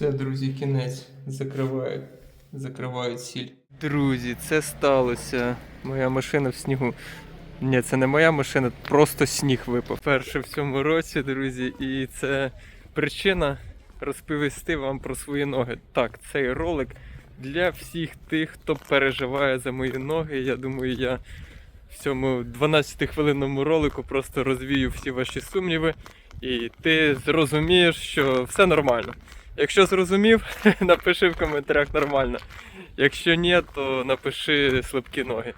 Все, друзі, кінець. Закривають. Закривають сіль. Друзі, це сталося. Моя машина в снігу. Ні, це не моя машина, просто сніг випав. Перше в цьому році, друзі, і це причина розповісти вам про свої ноги. Так, цей ролик для всіх тих, хто переживає за мої ноги. Я думаю, я в цьому 12-хвилинному ролику просто розвію всі ваші сумніви, і ти зрозумієш, що все нормально. Якщо зрозумів, напиши в коментарях нормально. Якщо ні, то напиши слабкі ноги.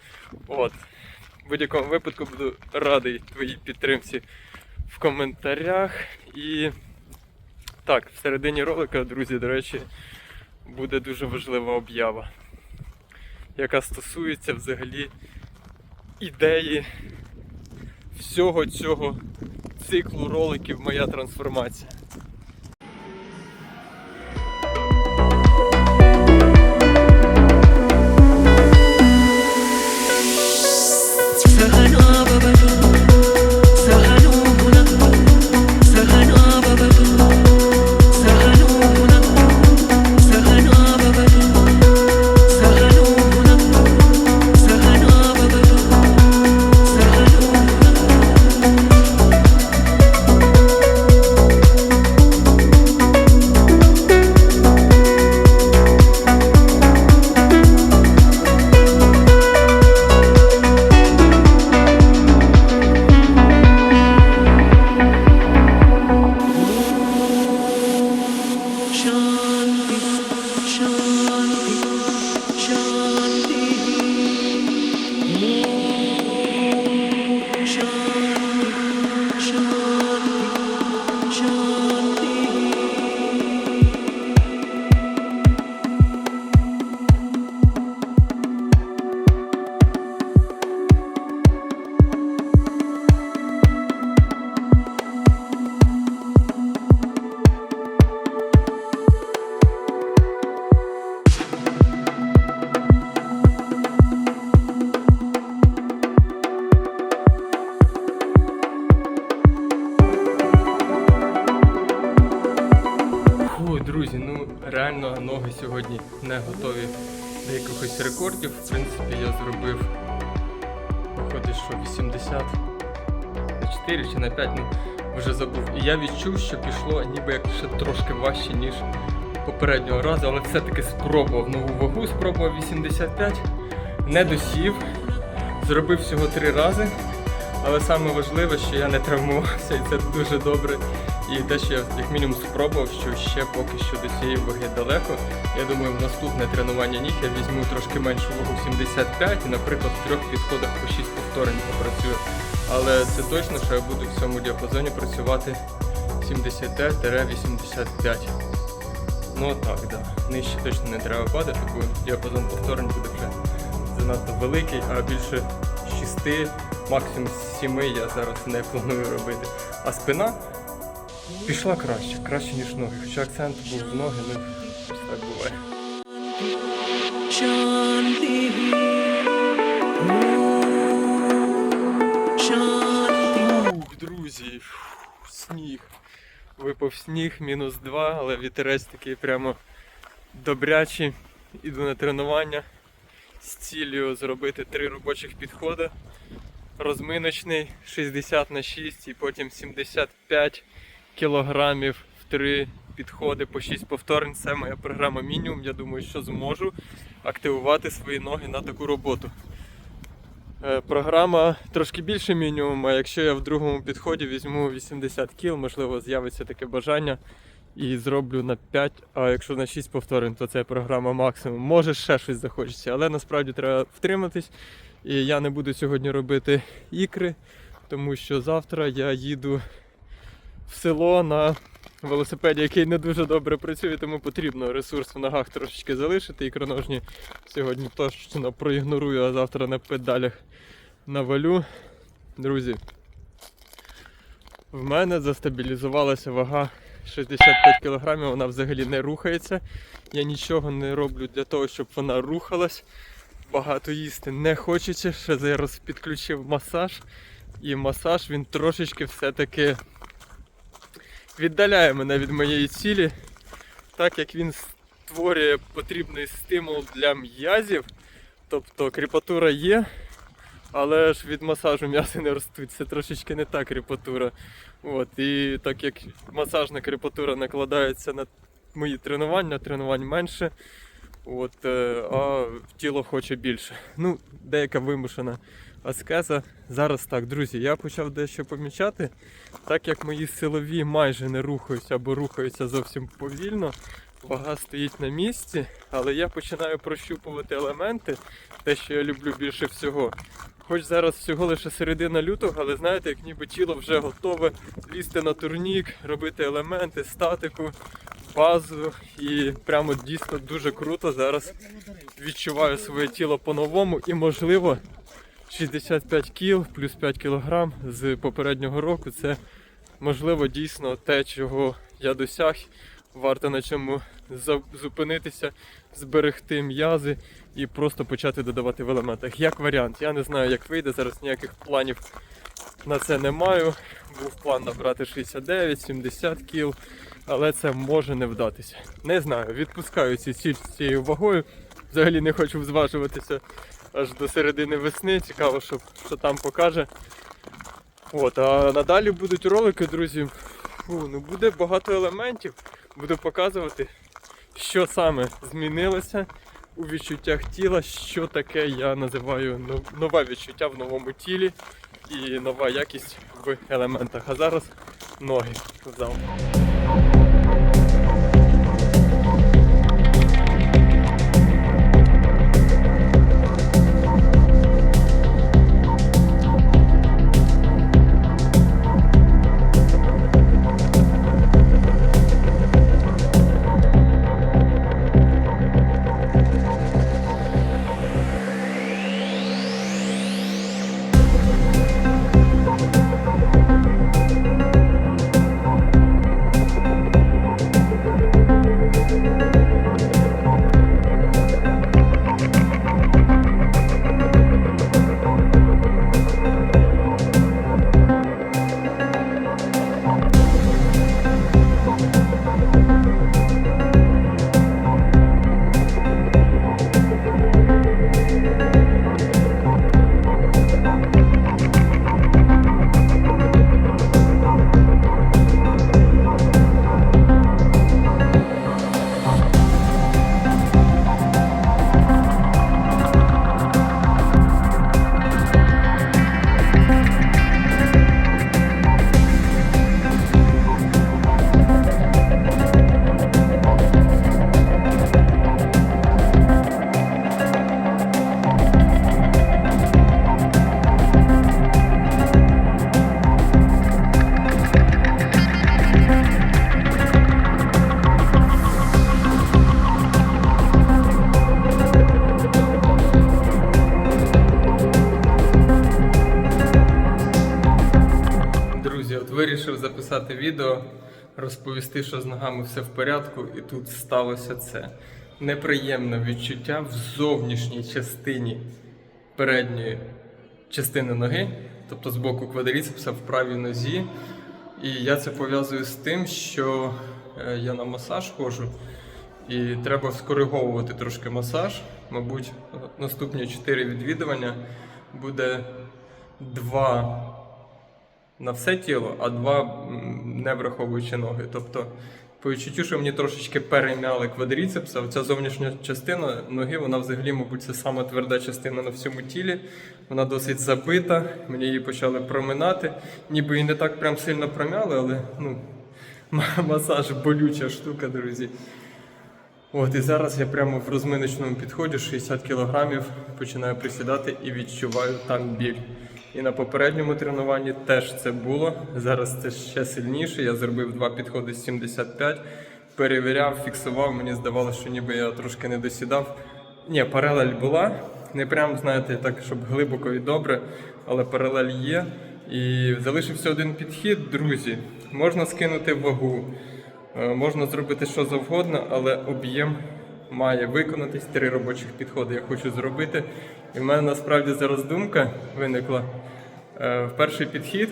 От. В будь-якому випадку буду радий твоїй підтримці в коментарях. І так, в середині ролика, друзі, до речі, буде дуже важлива об'ява, яка стосується взагалі ідеї всього цього циклу роликів Моя трансформація. Друзі, ну реально ноги сьогодні не готові до якихось рекордів. В принципі, я зробив виходить, що 80 на 4 чи на 5, ну вже забув. І я відчув, що пішло ніби як ще трошки важче, ніж попереднього разу, але все-таки спробував нову вагу, спробував 85, не досів, зробив всього 3 рази. Але саме важливе, що я не травмувався, і це дуже добре. І те, що я як мінімум спробував, що ще поки що до цієї ваги далеко. Я думаю, в наступне тренування ніг я візьму трошки меншу вагу 75 і, наприклад, в трьох підходах по 6 повторень попрацюю. Але це точно, що я буду в цьому діапазоні працювати 75-85. Ну так, да. Нижче точно не треба падати, бо діапазон повторень буде вже занадто великий, а більше 6, максимум з 7 я зараз не планую робити. А спина пішла краще, краще, ніж ноги. Хоча акцент був в ноги, ну так буває. Ух, друзі, фу, сніг. Випав сніг, мінус 2, але вітерець такий прямо добрячий. Іду на тренування з ціллю зробити три робочих підходи. Розминочний 60 на 6 і потім 75 кілограмів в три підходи по 6 повторень. Це моя програма мінімум. Я думаю, що зможу активувати свої ноги на таку роботу. Е, Програма трошки більше мінімума. Якщо я в другому підході візьму 80 кіл, можливо, з'явиться таке бажання і зроблю на 5, а якщо на 6 повторень, то це програма максимум. Може ще щось захочеться, але насправді треба втриматись. І я не буду сьогодні робити ікри, тому що завтра я їду в село на велосипеді, який не дуже добре працює, тому потрібно ресурс в ногах трошечки залишити. Ікроножні сьогодні точно проігнорую, а завтра на педалях навалю. Друзі, в мене застабілізувалася вага 65 кг, вона взагалі не рухається. Я нічого не роблю для того, щоб вона рухалась. Багато їсти не хочеться. Ще зараз підключив масаж. І масаж він трошечки все-таки віддаляє мене від моєї цілі. так як він створює потрібний стимул для м'язів, тобто кріпатура є, але ж від масажу м'язи не ростуть. Це трошечки не та кріпатура. От, і так як масажна кріпатура накладається на мої тренування, тренувань менше. От, е, а тіло хоче більше. Ну, деяка вимушена аскеза. Зараз так, друзі, я почав дещо помічати, так як мої силові майже не рухаються або рухаються зовсім повільно, вага стоїть на місці, але я починаю прощупувати елементи, те, що я люблю більше всього. Хоч зараз всього лише середина лютого, але знаєте, як ніби тіло вже готове лізти на турнік, робити елементи, статику, базу. І прямо дійсно дуже круто зараз відчуваю своє тіло по-новому і можливо 65 кіл плюс 5 кілограм з попереднього року. Це можливо дійсно те, чого я досяг. Варто на чому зупинитися, зберегти м'язи і просто почати додавати в елементах. Як варіант, я не знаю, як вийде. Зараз ніяких планів на це не маю. Був план набрати 69-70 кіл, але це може не вдатися. Не знаю, відпускаю ці ціль з цією вагою. Взагалі не хочу зважуватися аж до середини весни. Цікаво, що, що там покаже. От, а надалі будуть ролики, друзі. Фу, ну буде багато елементів. Буду показувати, що саме змінилося у відчуттях тіла, що таке я називаю нове відчуття в новому тілі і нова якість в елементах. А зараз ноги в зал. Друзі, записати відео, розповісти, що з ногами все в порядку, і тут сталося це. Неприємне відчуття в зовнішній частині передньої частини ноги, тобто з боку квадріцепса в правій нозі. І я це пов'язую з тим, що е, я на масаж ходжу, і треба скориговувати трошки масаж. Мабуть, наступні 4 відвідування буде два на все тіло, а два не враховуючи ноги. Тобто, по відчуттю, що мені трошечки перейняли квадріцепс, а ця зовнішня частина ноги, вона взагалі, мабуть, це сама тверда частина на всьому тілі. Вона досить забита, мені її почали проминати. Ніби і не так прям сильно промяли, але ну, масаж болюча штука, друзі. От і зараз я прямо в розминочному підході 60 кілограмів починаю присідати і відчуваю там біль. І на попередньому тренуванні теж це було. Зараз це ще сильніше. Я зробив два підходи з 75, перевіряв, фіксував. Мені здавалося, що ніби я трошки не досідав. Ні, паралель була. Не прям, знаєте, так, щоб глибоко і добре, але паралель є. І залишився один підхід, друзі. Можна скинути вагу. Е, Можна зробити що завгодно, але об'єм має виконатись. Три робочих підходи я хочу зробити. І в мене насправді зараз думка виникла. Е, В перший підхід,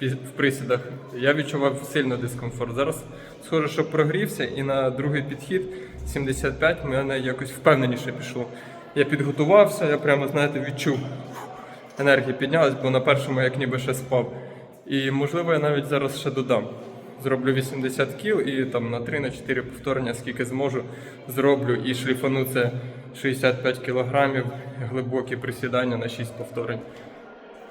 в присідах, я відчував сильно дискомфорт. Зараз схоже, що прогрівся, і на другий підхід 75 в мене якось впевненіше пішло. Я підготувався, я прямо, знаєте, відчув енергія піднялась, бо на першому як ніби ще спав. І можливо я навіть зараз ще додам. Зроблю 80 кіл і там на 3 на 4 повторення, скільки зможу, зроблю і шліфану це 65 кілограмів, глибокі присідання на 6 повторень.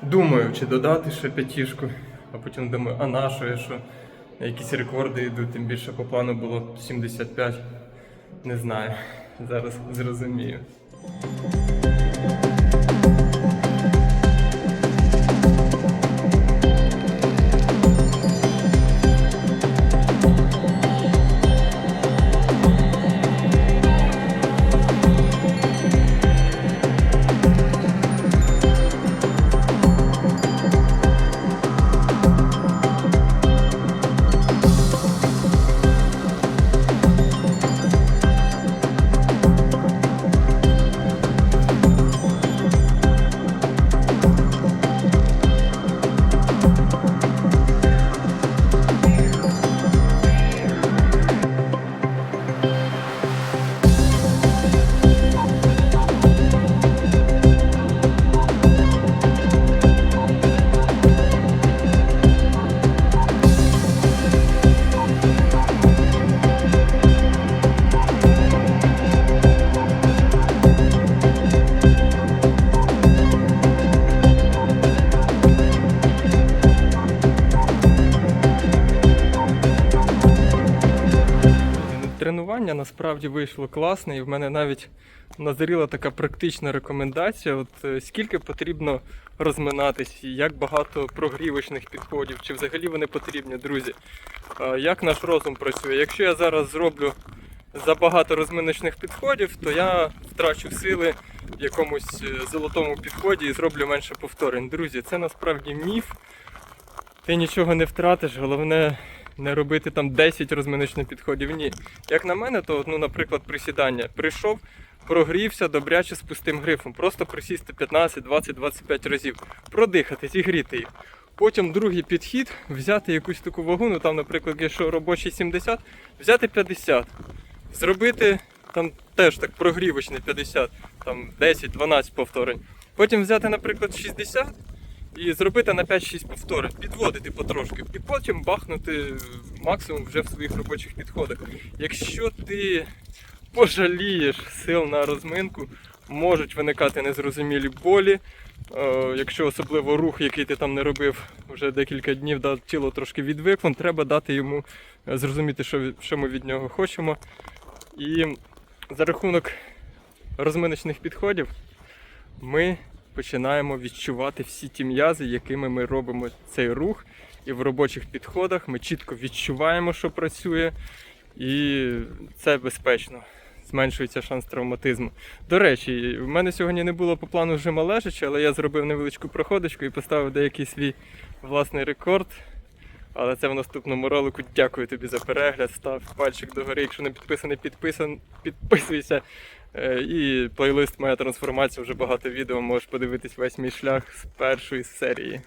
Думаю, чи додати ще п'ятішку, а потім думаю, а на що я що? Якісь рекорди йдуть, тим більше по плану було 75. Не знаю. Зараз зрозумію. Насправді вийшло класне, і в мене навіть назріла така практична рекомендація. От е, скільки потрібно розминатись, як багато прогрівочних підходів, чи взагалі вони потрібні, друзі. Як наш розум працює? Якщо я зараз зроблю забагато розминочних підходів, то я втрачу сили в якомусь е, золотому підході і зроблю менше повторень. Друзі, це насправді міф. Ти нічого не втратиш, головне не робити там 10 розминочних підходів. Ні. Як на мене, то, ну, наприклад, присідання. Прийшов, прогрівся добряче з пустим грифом. Просто присісти 15, 20, 25 разів, продихати, зігріти їх. Потім другий підхід, взяти якусь таку вагу, ну там, наприклад, якщо робочий 70, взяти 50. Зробити там теж так прогрівочний 50, там 10-12 повторень. Потім взяти, наприклад, 60 і зробити на 5-6 повторень, підводити потрошки, і потім бахнути максимум вже в своїх робочих підходах. Якщо ти пожалієш сил на розминку, можуть виникати незрозумілі болі. Е, Якщо особливо рух, який ти там не робив вже декілька днів, да, тіло трошки відвикло, треба дати йому е, зрозуміти, що, що ми від нього хочемо. І за рахунок розминочних підходів ми починаємо відчувати всі ті м'язи, якими ми робимо цей рух. І в робочих підходах ми чітко відчуваємо, що працює, і це безпечно. Зменшується шанс травматизму. До речі, в мене сьогодні не було по плану жима лежачи, але я зробив невеличку проходочку і поставив деякий свій власний рекорд. Але це в наступному ролику. Дякую тобі за перегляд. Став пальчик догори. Якщо не підписаний, підписан, підписуйся. Е, І плейлист Моя трансформація вже багато відео. Можеш подивитись весь мій шлях з першої серії.